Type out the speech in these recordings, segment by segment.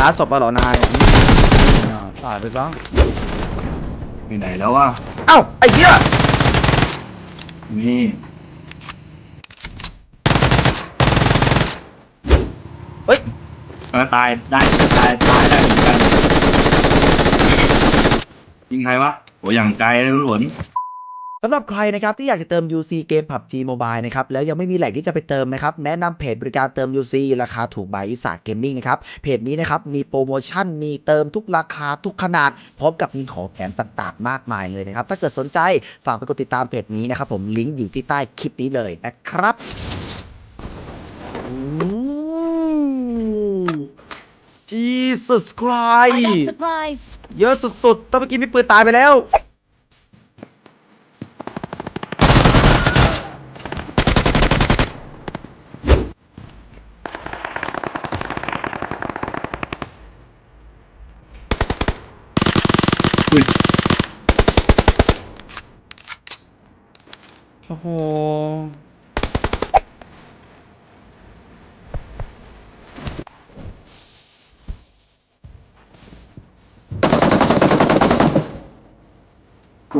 ล้าศพมาเหรอนายอ่าตายไปบ้างไปไหนแล้ววะเอ้าไอ้เหี้ยนี่เฮ้ยเออตายได้ตายตายได้เหมือนกันยิงใครวะโหอย่างไกลเลยคุณหวน สำหรับใครนะครับที่อยากจะเติม UC เกม PUBG Mobile นะครับแล้วยังไม่มีแหล่งที่จะไปเติมนะครับแนะนำเพจบริการเติม UC ราคาถูกบายอิสาเกมมิ่งนะครับเพจนี้นะครับมีโปรโมชั่นมีเติมทุกราคาทุกขนาด พร้อมกับมีของแถมต่างๆ มากมายเลยนะครับถ้าเกิดสนใจฝากไปกดติดตามเพจนี้นะครับผมลิงก์อยู่ที่ใต้คลิปนี้เลยนะครับอืม Jesus I got Christ supplies. เยอะสุดๆต้องเมื่อกี้มีปืนตายไปแล้ว อุ้ยโอ้โห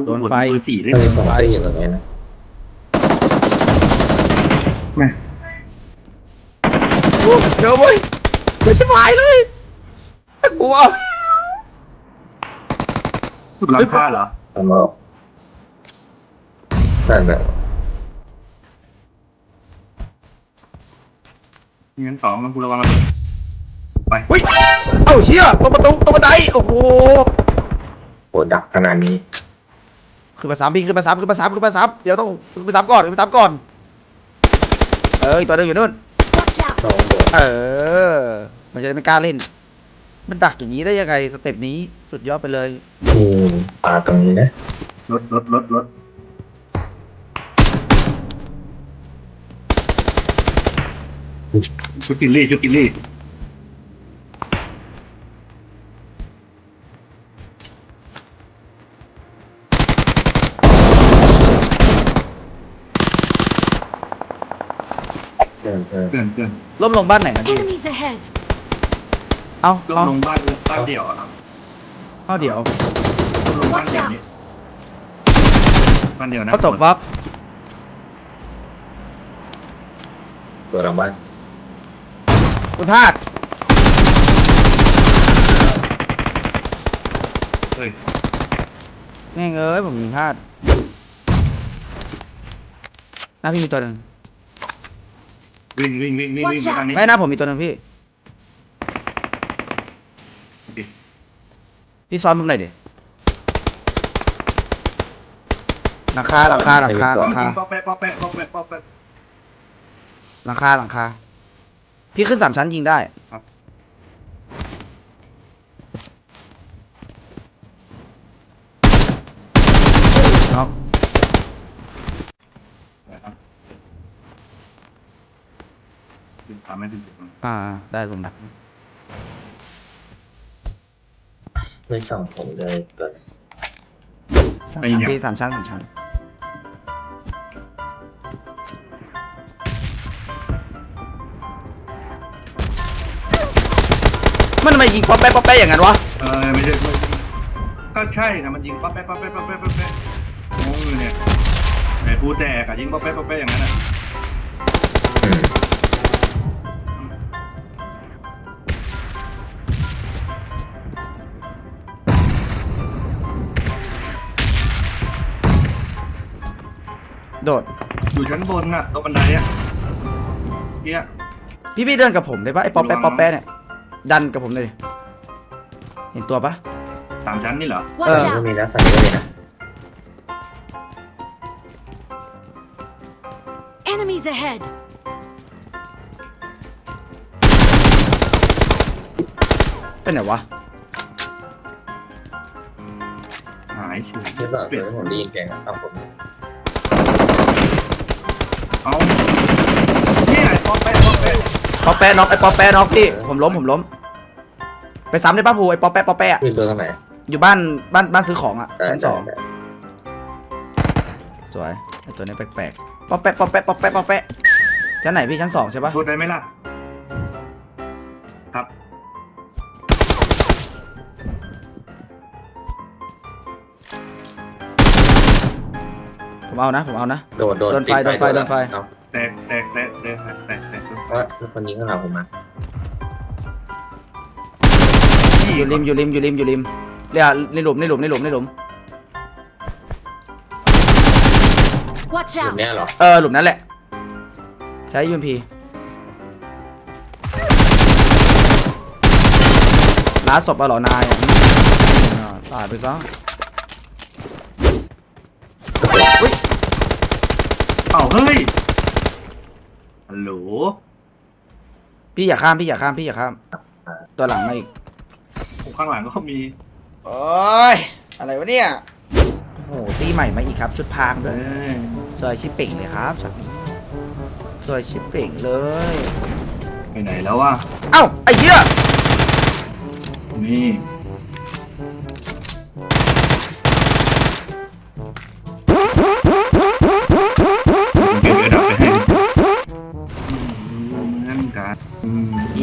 โดนไฟมือสี่ได้ก็เลเลยยผมได้ยินตรงนี้นะแม่เดี๋ยวเว้ยเดี๋ยวจะหายเลยน่ากลัวสุด หลังคาเหรอทำเอานั่นแหละงั้นสองมันคุณระวังระเบิดไปเฮ้ยเอ้าเชี่ยตรงประตูตรงบันไดโอ้โหโหดักขนาดนี้ขึ้นมาสามพี่ขึ้นมาสามขึ้นมาสามขึ้นมาสามเดี๋ยวต้องขึ้นมาสามก่อนขึ้นมาสามก่อน เอออีกตัวหนึงอยู่นู่น Watch out. สองโดดเออ มันจะได้ไม่กล้าเล่น มันดักอย่างนี้ได้ยังไงสเต็ปนี้สุดยอดไปเลยอืมปาตรงนี้นะรถรถรถรถชุดกินลี่ชุดกินลี่เดินเดินเกินเกินล้มลงบ้านไหนนะพี่ Enemies ahead. เอาลงเอาลงบ้านบ้านเดี่ยวอะครับเอาเดี๋ยวลงบ้านเดี่ยวนี้บ้านเดี่ยวนะเขาตกบล็อกตัวหลังบ้านคุณพลาดเฮ้ยแม่งเอ้ยผมยิงพลาดหน้าพี่มีตัวหนึ่งวิ่งวิ่งวิ่งวิ่งวิ่ง Watch ไป out ทางนี้ไม่หน้าผมมีตัวหนึ่งพี่ พี่ซ้อนผมหน่อยดิหลังคาหลังคาหลังคาหลังคาป๊อกแป๊ะป๊อกแป๊ะป๊อกแป๊ะป๊อกแป๊ะหลังคาหลังคาพี่ขึ้นสามชั้นยิงได้ครับน็อกครับถึงสามไม่ถึงสิบมันอ่า ได้ลงดัก ไม่ส่องผมเลยเกินพี่สามชั้นสามชั้นมันทำไมยิงป๊อปแป๊ะป๊อปแป๊ะอย่างนั้นวะเออไม่ใช่ไม่ก็ใช่นะมันยิงป๊อกแป๊ะป๊อกแป๊ะป๊อกแป๊ะป๊อกแป๊ะงงอยู่เนี่ยไหนพูดแตกอะยิงป๊อกแป๊ะป๊อกแป๊ะอย่างนั้นอะอืม โดด อยู่ชั้นบนน่ะตรงบันไดอะเนี่ยพี่พี่เดินกับผมได้ปะไอ้ป๊อปแป๊ะป๊อปแป๊ะเนี่ย ดันกับผมเลยดิเห็นตัวปะ สามชั้นนี่เหรอ Watch เออก็ out. มีนะสั่งก็มีนะ Enemies ahead. เป็นไหนวะ หายเฉยที่สั่งตัวที่ผมได้ยินเสียงนะครับผม เอาเนี่ยไอ้ป๊อกแป๊ะป๊อกแป๊ะป๊อปแป๊ะน็อกไอ้ป๊อปแป๊ะน็อกพี่ผมล้มผมล้ม ไปซ้ำได้ป้าภูไอ้ป๊อปแป๊ะป๊อปแป๊ะอะขึ้นตัวตรงไหนอยู่บ้านบ้านบ้านซื้อของอะได้ชั้นสองได้สวยไอ้ตัวนี้แปลกๆป๊อปแป๊ะป๊อปแป๊ะป๊อปแป๊ะป๊อปแป๊ะชั้นไหนพี่ชั้นสองใช่ปะพูดได้ไหมล่ะ ผมเอานะ ผมเอานะ โดดโดดโดนไฟติโดนไฟโดนไฟ เอาแตกแตกแตกแตกแตกแตกแตกเพราะว่าคนยิงข้างหลังผมมาอยู่ริมอยู่ริมอยู่ริมอยู่ริมเนี่ยในหลุมในหลุมในหลุมในหลุม Watch อยู่ out! เนี้ยเหรอเออหลุมนั้นแหละ ใช้ยูมพีล้าศพเอาเหรอนายอะอ่าตายไปซะ เอ้าเฮ้ยฮัลโหลพี่อย่าข้ามพี่อย่าข้ามพี่อย่าข้าม ตัวหลังมาอีกผมข้างหลังก็มีโอ้ยอะไรวะเนี่ยโอ้โหตีใหม่มาอีกครับ ชุดพรางด้เอ้วยยสวยชิปเป่งเลยครับช็อตนี้สวยชิปเป่งเลย ไปไหนแล้ววะเอ้าไอ้เหี้ยนี่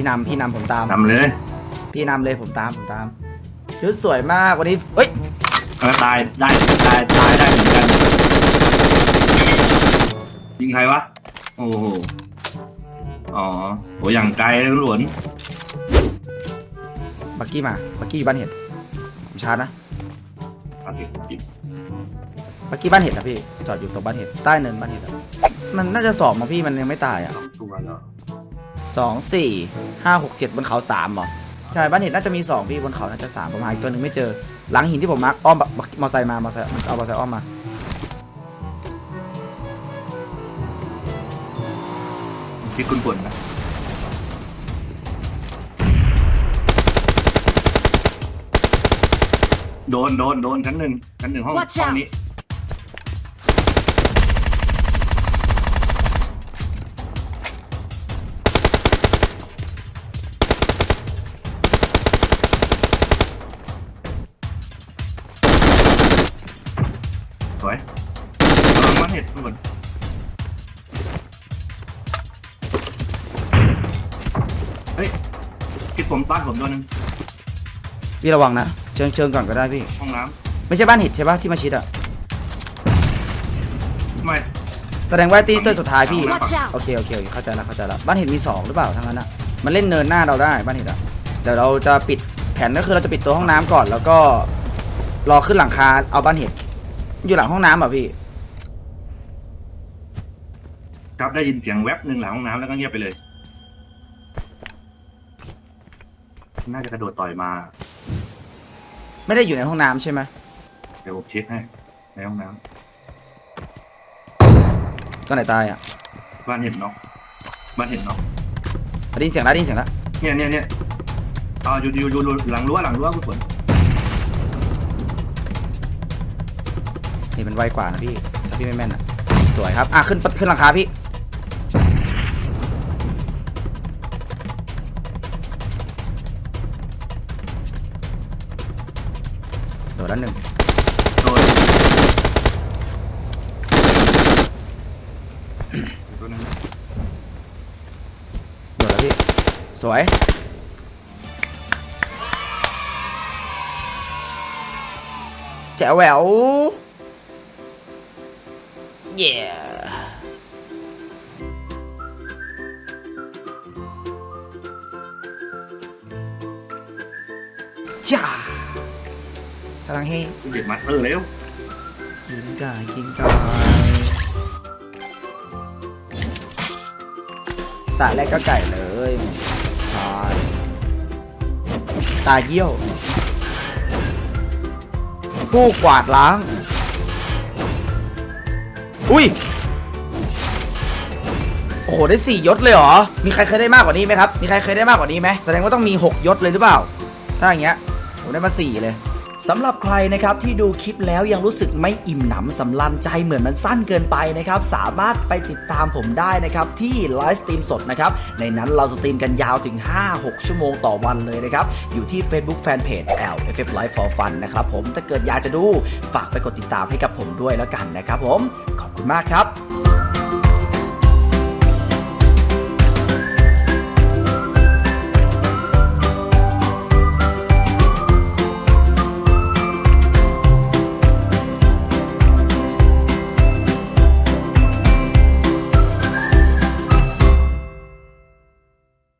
พี่นำพี่นำผมตาม ทำเลยพี่นำเลยผมตามผมตาม ชุดสวยมากวันนี้เฮ้ยเออตายได้ตายตายได้เหมือนกันยิงใครวะโอ้โหอ๋อโหอย่างไกลเลยหลวนบักกี้มาบักกี้อยู่บ้านเห็ดผมชาร์จนะเอาเก็บจิบบักกี้บ้านเห็ดนะพี่จอดอยู่ตรงบ้านเห็ดใต้เนินบ้านเห็ดอะมันน่าจะสองมาพี่มันยังไม่ตายอะสองตัวเหรอ สองสี่ห้าหกเจ็ดบนเขาสามเหรอใช่บ้านเห็ดน่าจะมีสองพี่บนเขาน่าจะสามผมหาอีกตัวหนึ่งไม่เจอ หลังหินที่ผมมาร์คอ้อมบักบักมอไซค์มามอไซค์เอามอไซค์อ้อมมาคิดคุณฝนนะโดนโดนโดนชั้นหนึ่งชั้นหนึ่งห้อง Watch ห้อง out สวยระวังมันเห็ดทุกคนเฮ้ยคิดผมต้านผมตัวหนึ่งพี่ระวังนะ เชิงเชิงก่อนก็ได้พี่ ห้องน้ไม่ใช่บ้านเห็ดใช่ปะที่มาชิดอะำทำไมแสดงว่าตีตัวสุดท้ายพี่ Watch out! โอเคโอเคโอเคเข้าใจแล้วเข้าใจแล้วบ้านเห็ดมีสองหรือเปล่าทั้งนั้นอะมันเล่นเนินหน้าเราได้บ้านเห็ดอะเดี๋ยวเราจะปิดแผนก็คือเราจะปิดตัวห้องน้ำก่อน แล้วก็รอขึ้นหลังคาเอาบ้านเห็ด อยู่หลังห้องน้ำอะพี่ ครับได้ยินเสียงแวบหนึ่งหลังห้องน้ำแล้วก็เงียบไปเลย น่าจะกระโดดต่อยมา ไม่ได้อยู่ในห้องน้ำใช่ไหมเดี๋ยวผมเช็คให้ในห้องน้ตัวไหนตายอะำบ้านเห็นเนาะบ้านเห็นเนาะได้ยินเสียงแล้วได้ยินเสียงแล้วเนี่ยเนี่ยเนี่ยอ่าอยู่อยู่อยู่อยู่หลังรั้วหลังรั้วคุณฝน นี่มันไวกว่านะพี่ถ้าพี่ไม่แม่นอะ สวยครับ อะขึ้นขึ้นหลังคาพี่ โดดแล้วหนึ่งโดนตัวนึงโดดแล้วพี่ สวย แจ๋วแหวว เย้จ้าสลังเฮเด็ดมัดเออเร็วกินไก่กินไก่ตาแรกก็ไก่เลยใช่ตาเยี่ยวผู้กวาดล้าง อุ้ย โอ้โห ได้ 4 ยศเลยเหรอ มีใครเคยได้มากกว่านี้ไหมครับ มีใครเคยได้มากกว่านี้ไหมแสดงว่าต้องมี 6 ยศเลยหรือเปล่า ถ้าอย่างเงี้ย ผมได้มา 4 เลยสำหรับใครนะครับที่ดูคลิปแล้วยังรู้สึกไม่อิ่มหนำสำลันใจเหมือนมันสั้นเกินไปนะครับ สามารถไปติดตามผมได้นะครับ ที่ไลฟ์สตรีมสดนะครับ ในนั้นเราสตรีมกันยาวถึง 5-6 ชั่วโมงต่อวันเลยนะครับ อยู่ที่ Facebook Fanpage L F F Live for Fun นะครับผมถ้าเกิดอยากจะดูฝากไปกดติดตามให้กับผมด้วยแล้วกันนะครับผม คุณมากครับ